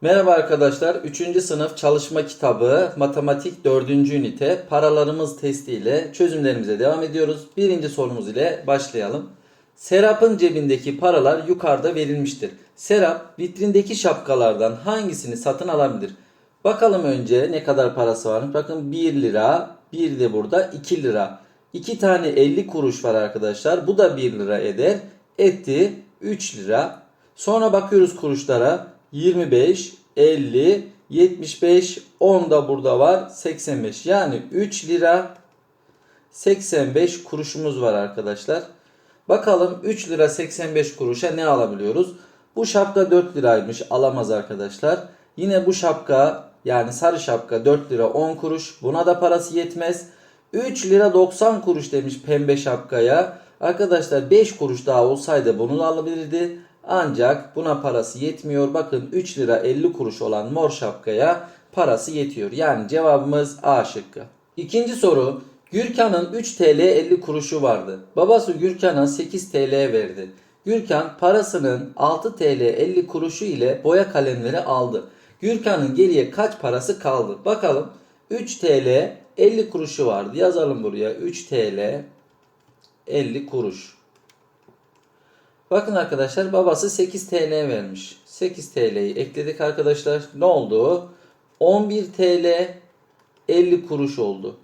Merhaba arkadaşlar. 3. sınıf çalışma kitabı matematik 4. ünite paralarımız testi ile çözümlerimize devam ediyoruz. Birinci sorumuz ile başlayalım. Serap'ın cebindeki paralar yukarıda verilmiştir. Serap vitrindeki şapkalardan hangisini satın alabilir? Bakalım önce ne kadar parası varmış. Bakın 1 lira, bir de burada 2 lira. 2 tane 50 kuruş var arkadaşlar. Bu da 1 lira eder. Etti 3 lira. Sonra bakıyoruz kuruşlara. 25, 50, 75, 10 da burada var. 85. Yani 3 lira 85 kuruşumuz var arkadaşlar. Bakalım 3 lira 85 kuruşa ne alabiliyoruz? Bu şapka 4 liraymış alamaz arkadaşlar. Yine bu şapka yani sarı şapka 4 lira 10 kuruş. Buna da parası yetmez. 3 lira 90 kuruş demiş pembe şapkaya. Arkadaşlar 5 kuruş daha olsaydı bunu da alabilirdi. Ancak buna parası yetmiyor. Bakın 3 lira 50 kuruş olan mor şapkaya parası yetiyor. Yani cevabımız A şıkkı. İkinci soru. Gürkan'ın 3 TL 50 kuruşu vardı. Babası Gürkan'a 8 TL verdi. Gürkan parasının 6 TL 50 kuruşu ile boya kalemleri aldı. Gürkan'ın geriye kaç parası kaldı? Bakalım 3 TL 50 kuruşu vardı. Yazalım buraya 3 TL 50 kuruş. Bakın arkadaşlar babası 8 TL vermiş. 8 TL'yi ekledik arkadaşlar. Ne oldu? 11 TL 50 kuruş oldu.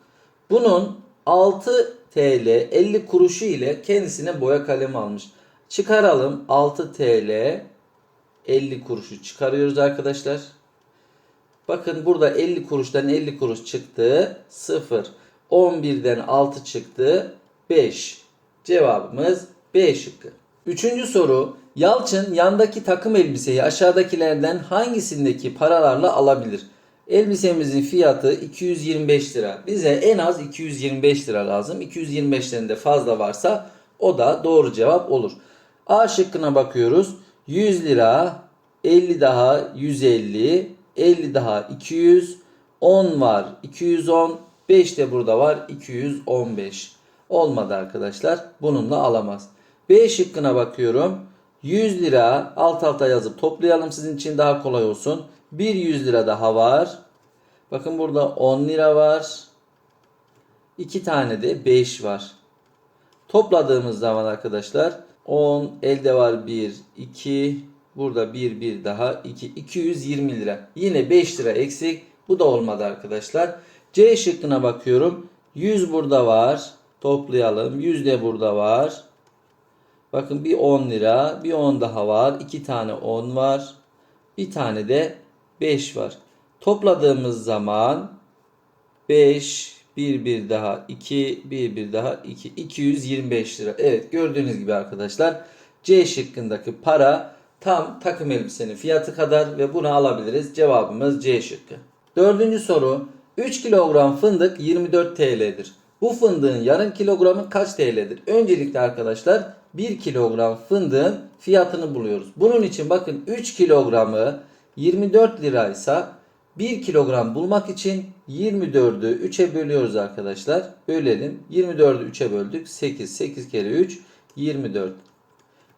Bunun 6 TL 50 kuruşu ile kendisine boya kalemi almış. Çıkaralım 6 TL 50 kuruşu çıkarıyoruz arkadaşlar. Bakın burada 50 kuruştan 50 kuruş çıktı. 0. 11'den 6 çıktı. 5. Cevabımız B şıkkı. Üçüncü soru. Yalçın yandaki takım elbiseyi aşağıdakilerden hangisindeki paralarla alabilir? Elbisemizin fiyatı 225 lira. Bize en az 225 lira lazım. 225'ten de fazla varsa o da doğru cevap olur. A şıkkına bakıyoruz. 100 lira, 50 daha 150, 50 daha 200, 10 var 210, 5 de burada var 215. Olmadı arkadaşlar. Bununla alamaz. B şıkkına bakıyorum. 100 lira alt alta yazıp toplayalım sizin için daha kolay olsun. Bir 100 lira daha var. Bakın burada 10 lira var. 2 tane de 5 var. Topladığımız zaman arkadaşlar 10 elde var 1 2 burada 1 1 daha 2 220 lira. Yine 5 lira eksik. Bu da olmadı arkadaşlar. C şıkkına bakıyorum. 100 burada var. Toplayalım. 100 de burada var. Bakın bir 10 lira, bir 10 daha var. 2 tane 10 var. Bir tane de 5 var. Topladığımız zaman 5, 1 bir daha 2, 1 bir daha 2. 225 lira. Evet gördüğünüz gibi arkadaşlar C şıkkındaki para tam takım elbisenin fiyatı kadar ve bunu alabiliriz. Cevabımız C şıkkı. Dördüncü soru. 3 kilogram fındık 24 TL'dir. Bu fındığın yarım kilogramı kaç TL'dir? Öncelikle arkadaşlar 1 kilogram fındığın fiyatını buluyoruz. Bunun için bakın 3 kilogramı 24 liraysa 1 kilogram bulmak için 24'ü 3'e bölüyoruz arkadaşlar. Bölelim. 24'ü 3'e böldük. 8. 8 kere 3 24.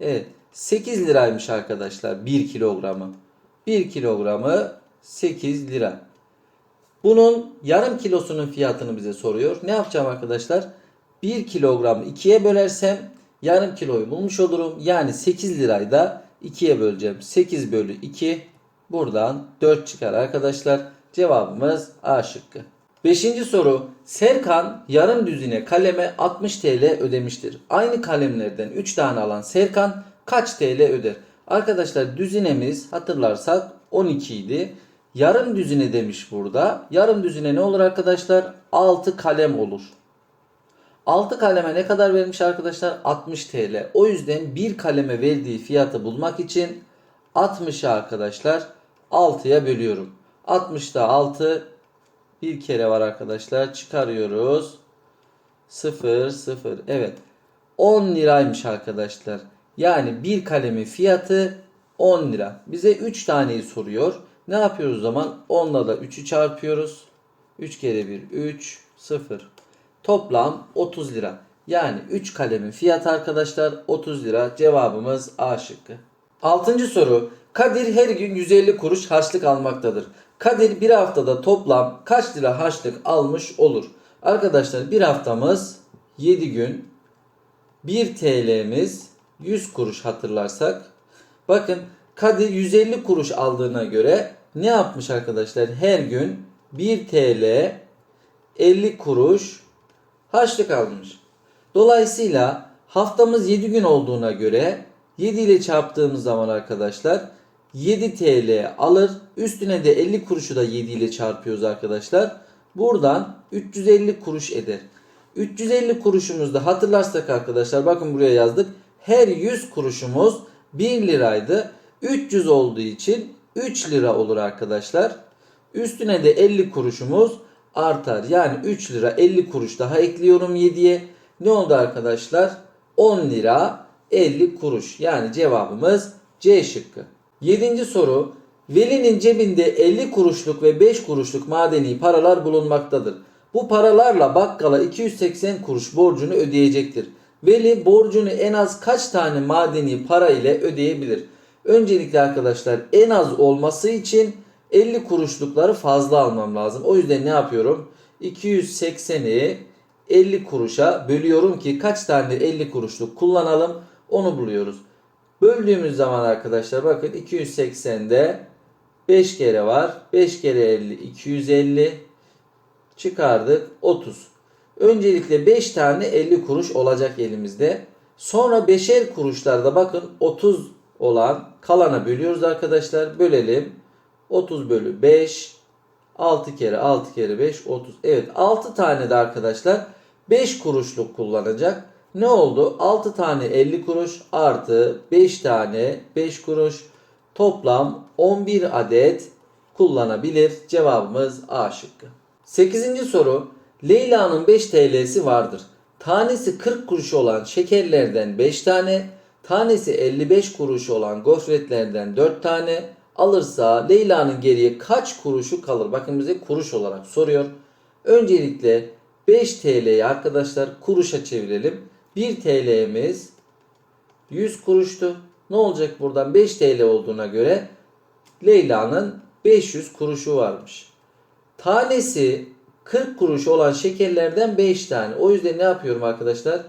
Evet. 8 liraymış arkadaşlar 1 kilogramı. 1 kilogramı 8 lira. Bunun yarım kilosunun fiyatını bize soruyor. Ne yapacağım arkadaşlar? 1 kilogramı 2'ye bölersem yarım kiloyu bulmuş olurum. Yani 8 lirayı da 2'ye böleceğim. 8 bölü 2 buradan 4 çıkar arkadaşlar. Cevabımız A şıkkı. Beşinci soru. Serkan yarım düzine kaleme 60 TL ödemiştir. Aynı kalemlerden 3 tane alan Serkan kaç TL öder? Arkadaşlar düzinemiz hatırlarsak 12 idi. Yarım düzine demiş burada. Yarım düzine ne olur arkadaşlar? 6 kalem olur. 6 kaleme ne kadar vermiş arkadaşlar? 60 TL. O yüzden bir kaleme verdiği fiyatı bulmak için 60'ı arkadaşlar 6'ya bölüyorum. 60'da 6 bir kere var arkadaşlar. Çıkarıyoruz. 0 0 evet. 10 liraymış arkadaşlar. Yani bir kalemin fiyatı 10 lira. Bize 3 taneyi soruyor. Ne yapıyoruz o zaman? 10'la da 3'ü çarpıyoruz. 3 kere 1 3 0. Toplam 30 lira. Yani 3 kalemin fiyatı arkadaşlar 30 lira. Cevabımız A şıkkı. Altıncı soru. Kadir her gün 150 kuruş harçlık almaktadır. Kadir bir haftada toplam kaç lira harçlık almış olur? Arkadaşlar bir haftamız 7 gün 1 TL'miz 100 kuruş hatırlarsak. Bakın Kadir 150 kuruş aldığına göre ne yapmış arkadaşlar? Her gün 1 TL 50 kuruş harçlık almış. Dolayısıyla haftamız 7 gün olduğuna göre 7 ile çarptığımız zaman arkadaşlar 7 TL alır. Üstüne de 50 kuruşu da 7 ile çarpıyoruz arkadaşlar. Buradan 350 kuruş eder. 350 kuruşumuzda hatırlarsak arkadaşlar bakın buraya yazdık. Her 100 kuruşumuz 1 liraydı. 300 olduğu için 3 lira olur arkadaşlar. Üstüne de 50 kuruşumuz artar. Yani 3 lira 50 kuruş daha ekliyorum 7'ye. Ne oldu arkadaşlar? 10 lira 50 kuruş. Yani cevabımız C şıkkı. 7. soru. Veli'nin cebinde 50 kuruşluk ve 5 kuruşluk madeni paralar bulunmaktadır. Bu paralarla bakkala 280 kuruş borcunu ödeyecektir. Veli borcunu en az kaç tane madeni para ile ödeyebilir? Öncelikle arkadaşlar en az olması için 50 kuruşlukları fazla almam lazım. O yüzden ne yapıyorum? 280'i 50 kuruşa bölüyorum ki kaç tane 50 kuruşluk kullanalım onu buluyoruz. Böldüğümüz zaman arkadaşlar bakın 280'de 5 kere var. 5 kere 50 250 çıkardık 30. Öncelikle 5 tane 50 kuruş olacak elimizde. Sonra 5'er kuruşlarda bakın 30 olan kalana bölüyoruz arkadaşlar. Bölelim. 30 bölü 5 6 kere 6 kere 5 30. Evet 6 tane de arkadaşlar 5 kuruşluk kullanacak. Ne oldu? 6 tane 50 kuruş artı 5 tane 5 kuruş toplam 11 adet kullanabilir. Cevabımız A şıkkı. 8. soru. Leyla'nın 5 TL'si vardır. Tanesi 40 kuruş olan şekerlerden 5 tane, tanesi 55 kuruş olan gofretlerden 4 tane alırsa Leyla'nın geriye kaç kuruşu kalır? Bakın bize kuruş olarak soruyor. Öncelikle 5 TL'yi arkadaşlar kuruşa çevirelim. 1 TL'miz 100 kuruştu. Ne olacak buradan? 5 TL olduğuna göre Leyla'nın 500 kuruşu varmış. Tanesi 40 kuruş olan şekerlerden 5 tane. O yüzden ne yapıyorum arkadaşlar?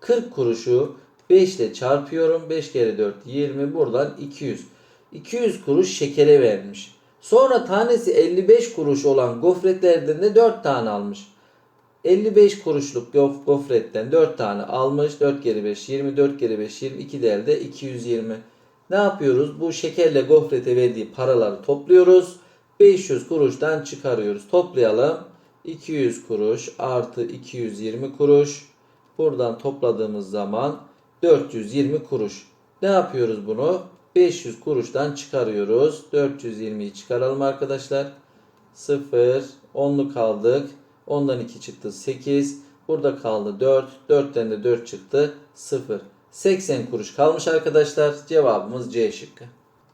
40 kuruşu 5 ile çarpıyorum. 5 kere 4 20 buradan 200. 200 kuruş şekere vermiş. Sonra tanesi 55 kuruş olan gofretlerden de 4 tane almış. 55 kuruşluk gof gofretten 4 tane almış. 4 kere 5 24 kere 5 22 de elde 220. Ne yapıyoruz? Bu şekerle gofrete verdiği paraları topluyoruz. 500 kuruştan çıkarıyoruz. Toplayalım. 200 kuruş artı 220 kuruş. Buradan topladığımız zaman 420 kuruş. Ne yapıyoruz bunu? 500 kuruştan çıkarıyoruz. 420'yi çıkaralım arkadaşlar. 0, 10'lu kaldık. Ondan 2 çıktı 8. Burada kaldı 4. 4'ten de 4 çıktı 0. 80 kuruş kalmış arkadaşlar. Cevabımız C şıkkı.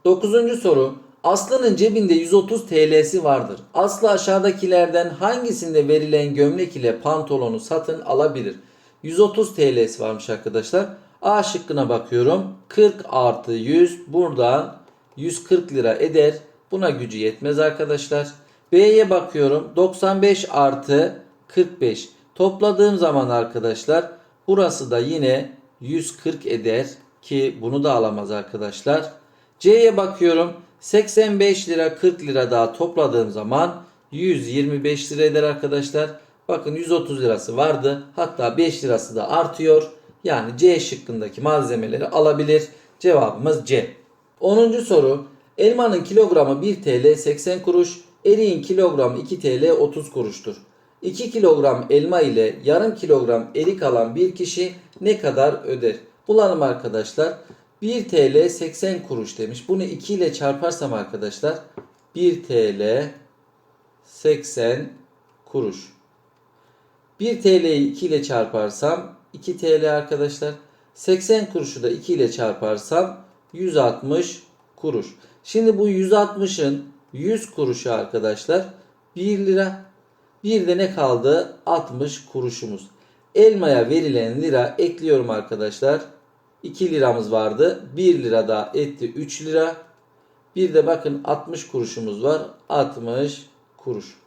9. soru. Aslı'nın cebinde 130 TL'si vardır. Aslı aşağıdakilerden hangisinde verilen gömlek ile pantolonu satın alabilir? 130 TL'si varmış arkadaşlar. A şıkkına bakıyorum. 40 artı 100 buradan 140 lira eder. Buna gücü yetmez arkadaşlar. B'ye bakıyorum. 95 artı 45. Topladığım zaman arkadaşlar burası da yine 140 eder ki bunu da alamaz arkadaşlar. C'ye bakıyorum. 85 lira 40 lira daha topladığım zaman 125 lira eder arkadaşlar. Bakın 130 lirası vardı. Hatta 5 lirası da artıyor. Yani C şıkkındaki malzemeleri alabilir. Cevabımız C. 10. soru. Elmanın kilogramı 1 TL 80 kuruş. Eriğin kilogramı 2 TL 30 kuruştur. 2 kilogram elma ile yarım kilogram erik alan bir kişi ne kadar öder? Bulalım arkadaşlar. 1 TL 80 kuruş demiş. Bunu 2 ile çarparsam arkadaşlar 1 TL 80 kuruş. 1 TL'yi 2 ile çarparsam 2 TL arkadaşlar. 80 kuruşu da 2 ile çarparsam 160 kuruş. Şimdi bu 160'ın 100 kuruşu arkadaşlar 1 lira. Bir de ne kaldı? 60 kuruşumuz. Elmaya verilen lira ekliyorum arkadaşlar. 2 liramız vardı. 1 lira daha etti 3 lira. Bir de bakın 60 kuruşumuz var. 60 kuruş.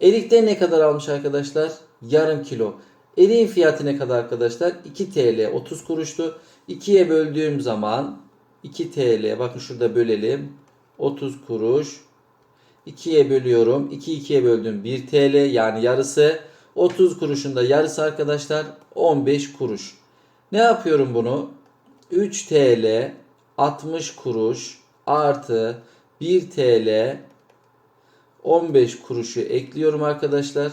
Erikte ne kadar almış arkadaşlar? Yarım kilo. Eriğin fiyatı ne kadar arkadaşlar? 2 TL 30 kuruştu. 2'ye böldüğüm zaman 2 TL bakın şurada bölelim. 30 kuruş. 2'ye bölüyorum. 2 2'ye böldüm 1 TL yani yarısı. 30 kuruşun da yarısı arkadaşlar 15 kuruş. Ne yapıyorum bunu? 3 TL 60 kuruş artı 1 TL 15 kuruşu ekliyorum arkadaşlar.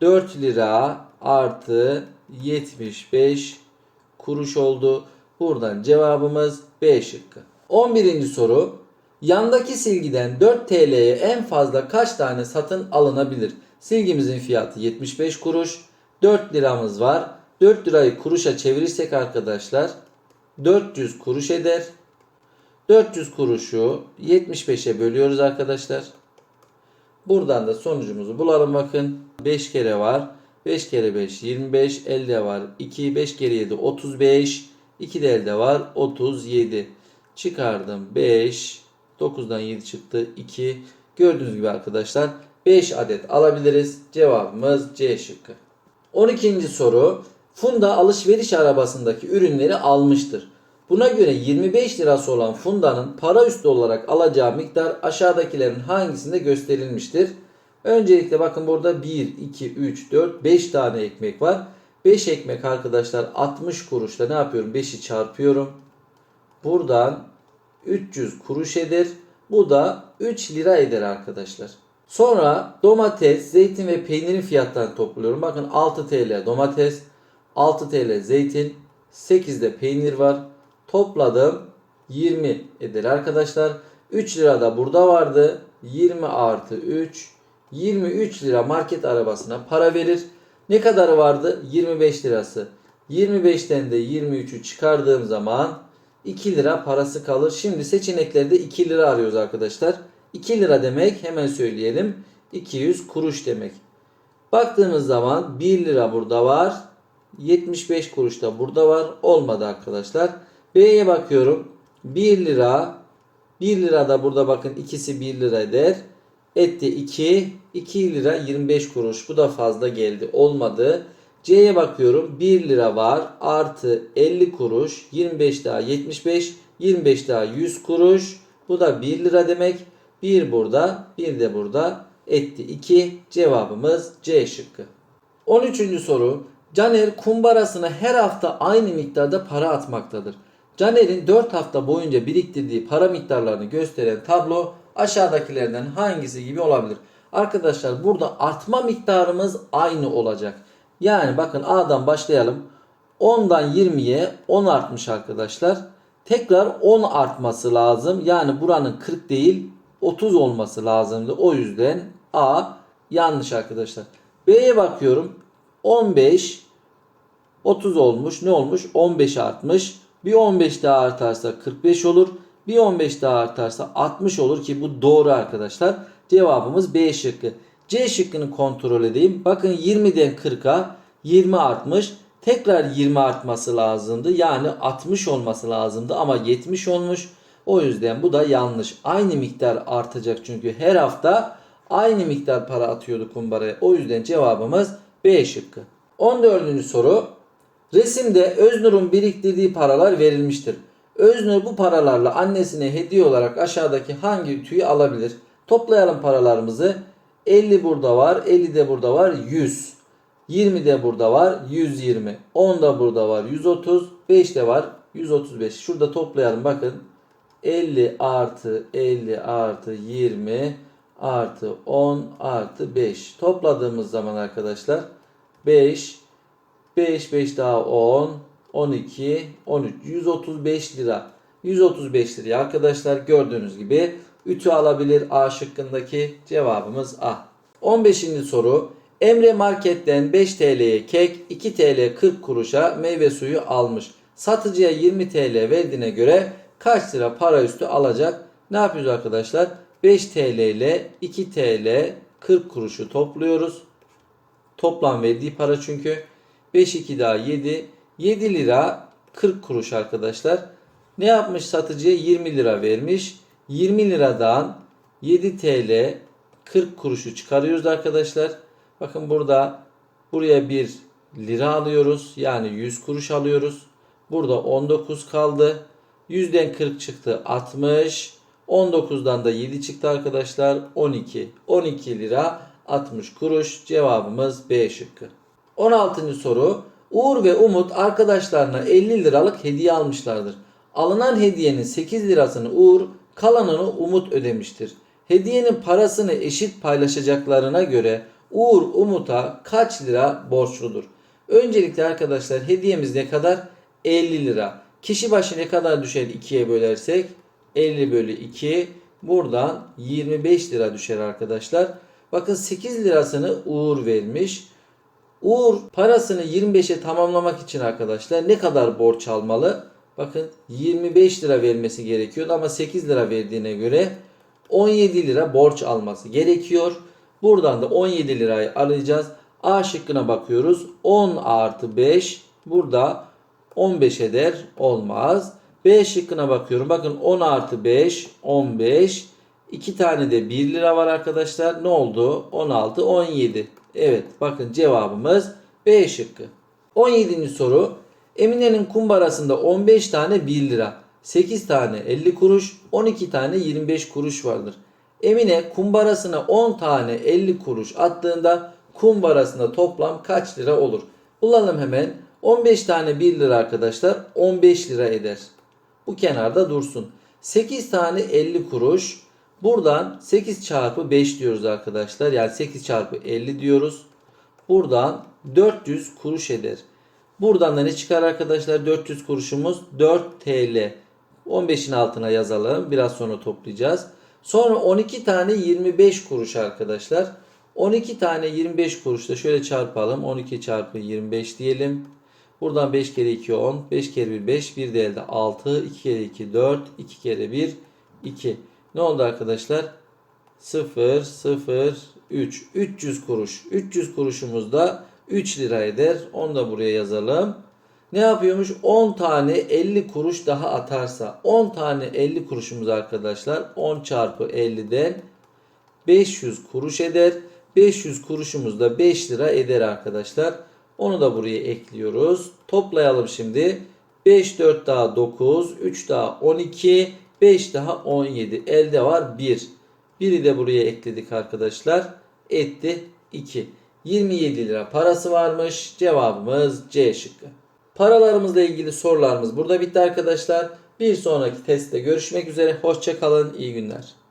4 lira artı 75 kuruş oldu. Buradan cevabımız B şıkkı. 11. soru. Yandaki silgiden 4 TL'ye en fazla kaç tane satın alınabilir? Silgimizin fiyatı 75 kuruş. 4 liramız var. 4 lirayı kuruşa çevirirsek arkadaşlar 400 kuruş eder. 400 kuruşu 75'e bölüyoruz arkadaşlar. Buradan da sonucumuzu bulalım bakın. 5 kere var. 5 kere 5 25. Elde var 2. 5 kere 7 35. 2 de elde var 37. Çıkardım 5. 9'dan 7 çıktı 2. Gördüğünüz gibi arkadaşlar 5 adet alabiliriz. Cevabımız C şıkkı. 12. soru. Funda alışveriş arabasındaki ürünleri almıştır. Buna göre 25 lirası olan Funda'nın para üstü olarak alacağı miktar aşağıdakilerin hangisinde gösterilmiştir? Öncelikle bakın burada 1, 2, 3, 4, 5 tane ekmek var. 5 ekmek arkadaşlar 60 kuruşla ne yapıyorum? 5'i çarpıyorum. Buradan 300 kuruş eder. Bu da 3 lira eder arkadaşlar. Sonra domates, zeytin ve peynirin fiyatlarını topluyorum. Bakın 6 TL domates, 6 TL zeytin, 8 de peynir var. Topladım 20 eder arkadaşlar. 3 lira da burada vardı. 20 artı 3 23 lira market arabasına para verir. Ne kadar vardı? 25 lirası. 25'ten de 23'ü çıkardığım zaman 2 lira parası kalır. Şimdi seçeneklerde 2 lira arıyoruz arkadaşlar. 2 lira demek hemen söyleyelim. 200 kuruş demek. Baktığımız zaman 1 lira burada var. 75 kuruş da burada var. Olmadı arkadaşlar. B'ye bakıyorum. 1 lira. 1 lira da burada bakın ikisi 1 lira eder. Etti 2. 2 lira 25 kuruş. Bu da fazla geldi. Olmadı. C'ye bakıyorum. 1 lira var. Artı 50 kuruş. 25 daha 75. 25 daha 100 kuruş. Bu da 1 lira demek. 1 burada. 1 de burada. Etti 2. Cevabımız C şıkkı. 13. soru. Caner kumbarasına her hafta aynı miktarda para atmaktadır. Caner'in 4 hafta boyunca biriktirdiği para miktarlarını gösteren tablo aşağıdakilerden hangisi gibi olabilir? Arkadaşlar burada artma miktarımız aynı olacak. Yani bakın A'dan başlayalım. 10'dan 20'ye 10 artmış arkadaşlar. Tekrar 10 artması lazım. Yani buranın 40 değil 30 olması lazımdı. O yüzden A yanlış arkadaşlar. B'ye bakıyorum. 15 30 olmuş. Ne olmuş? 15 artmış. Bir 15 daha artarsa 45 olur. Bir 15 daha artarsa 60 olur ki bu doğru arkadaşlar. Cevabımız B şıkkı. C şıkkını kontrol edeyim. Bakın 20'den 40'a 20 artmış. Tekrar 20 artması lazımdı. Yani 60 olması lazımdı ama 70 olmuş. O yüzden bu da yanlış. Aynı miktar artacak çünkü her hafta aynı miktar para atıyordu kumbaraya. O yüzden cevabımız B şıkkı. 14. soru. Resimde Öznur'un biriktirdiği paralar verilmiştir. Öznur bu paralarla annesine hediye olarak aşağıdaki hangi ütüyü alabilir? Toplayalım paralarımızı. 50 burada var, 50 de burada var, 100. 20 de burada var, 120. 10 da burada var, 130. 5 de var, 135. Şurada toplayalım bakın. 50 artı 50 artı 20 artı 10 artı 5. Topladığımız zaman arkadaşlar 5 5 5 daha 10 12 13 135 lira. 135 liraya arkadaşlar gördüğünüz gibi ütü alabilir A şıkkındaki cevabımız A. 15. soru. Emre marketten 5 TL'ye kek, 2 TL 40 kuruşa meyve suyu almış. Satıcıya 20 TL verdiğine göre kaç lira para üstü alacak? Ne yapıyoruz arkadaşlar? 5 TL ile 2 TL 40 kuruşu topluyoruz. Toplam verdiği para çünkü. 5 2 daha 7. 7 lira 40 kuruş arkadaşlar. Ne yapmış satıcıya 20 lira vermiş. 20 liradan 7 TL 40 kuruşu çıkarıyoruz arkadaşlar. Bakın burada buraya bir lira alıyoruz. Yani 100 kuruş alıyoruz. Burada 19 kaldı. 100'den 40 çıktı 60. 19'dan da 7 çıktı arkadaşlar 12. 12 lira 60 kuruş. Cevabımız B şıkkı. 16. soru. Uğur ve Umut arkadaşlarına 50 liralık hediye almışlardır. Alınan hediyenin 8 lirasını Uğur, kalanını Umut ödemiştir. Hediyenin parasını eşit paylaşacaklarına göre Uğur Umut'a kaç lira borçludur? Öncelikle arkadaşlar hediyemiz ne kadar? 50 lira. Kişi başı ne kadar düşer 2'ye bölersek? 50 bölü 2. Buradan 25 lira düşer arkadaşlar. Bakın 8 lirasını Uğur vermiş. Uğur parasını 25'e tamamlamak için arkadaşlar ne kadar borç almalı? Bakın 25 lira vermesi gerekiyordu ama 8 lira verdiğine göre 17 lira borç alması gerekiyor. Buradan da 17 lirayı arayacağız. A şıkkına bakıyoruz. 10 artı 5 burada 15 eder olmaz. B şıkkına bakıyorum. Bakın 10 artı 5 15. 2 tane de 1 lira var arkadaşlar. Ne oldu? 16 17. Evet bakın cevabımız B şıkkı. 17. soru. Emine'nin kumbarasında 15 tane 1 lira, 8 tane 50 kuruş, 12 tane 25 kuruş vardır. Emine kumbarasına 10 tane 50 kuruş attığında kumbarasında toplam kaç lira olur? Bulalım hemen. 15 tane 1 lira arkadaşlar 15 lira eder. Bu kenarda dursun. 8 tane 50 kuruş. Buradan 8 çarpı 5 diyoruz arkadaşlar. Yani 8 çarpı 50 diyoruz. Buradan 400 kuruş eder. Buradan da ne çıkar arkadaşlar? 400 kuruşumuz 4 TL. 15'in altına yazalım. Biraz sonra toplayacağız. Sonra 12 tane 25 kuruş arkadaşlar. 12 tane 25 kuruşla şöyle çarpalım. 12 çarpı 25 diyelim. Buradan 5 kere 2 10. 5 kere 1 5. Bir de elde 6. 2 kere 2 4. 2 kere 1 2. Ne oldu arkadaşlar? 0 0 3. 300 kuruş. 300 kuruşumuz da 3 lira eder. Onu da buraya yazalım. Ne yapıyormuş? 10 tane 50 kuruş daha atarsa 10 tane 50 kuruşumuz arkadaşlar 10 çarpı 50'den 500 kuruş eder. 500 kuruşumuz da 5 lira eder arkadaşlar. Onu da buraya ekliyoruz. Toplayalım şimdi. 5 4 daha 9, 3 daha 12, 5 daha 17. Elde var 1. Biri de buraya ekledik arkadaşlar. Etti 2. 27 lira parası varmış. Cevabımız C şıkkı. Paralarımızla ilgili sorularımız burada bitti arkadaşlar. Bir sonraki testte görüşmek üzere. Hoşçakalın. İyi günler.